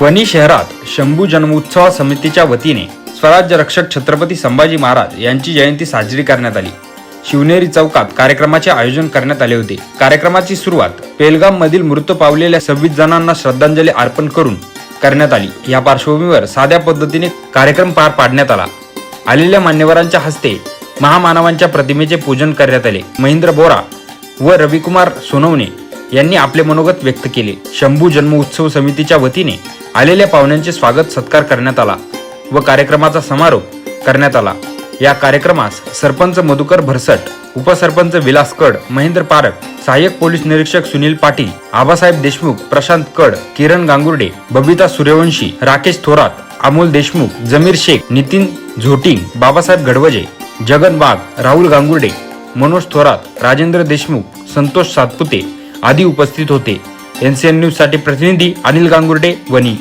वणी शहरात शंभू जन्मोत्सव समितीच्या वतीने स्वराज्य रक्षक छत्रपती संभाजी महाराज यांची जयंती साजरी करण्यात आली. शिवनेरी चौकात कार्यक्रमाचे आयोजन करण्यात आले होते. कार्यक्रमाची सुरुवात पेलगाम मधील मृत पावलेल्या सव्वीस जणांना श्रद्धांजली अर्पण करून करण्यात आली. या पार्श्वभूमीवर साध्या पद्धतीने कार्यक्रम पार पाडण्यात आला. आलेल्या मान्यवरांच्या हस्ते महामानवांच्या प्रतिमेचे पूजन करण्यात आले. महेंद्र बोरा व रविकुमार सोनवणे यांनी आपले मनोगत व्यक्त केले. शंभू जन्म उत्सव समितीच्या वतीने आलेल्या पाहुण्यांचे स्वागत सत्कार करण्यात आला व कार्यक्रमाचा समारोप करण्यात आला. या कार्यक्रमास सरपंच मधुकर भरसट उपसरपंच विलास कड महेंद्र पारक सहाय्यक पोलीस निरीक्षक सुनील पाटील आबासाहेब देशमुख प्रशांत कड किरण गांगुर्डे बबिता सूर्यवंशी राकेश थोरात अमोल देशमुख जमीर शेख नितीन झोटिंग बाबासाहेब घडवजे जगन वाघ राहुल गांगुर्डे मनोज थोरात राजेंद्र देशमुख संतोष सातपुते आदी उपस्थित होते. एनसीएन न्यूजसाठी प्रतिनिधी अनिल गांगुर्डे वनी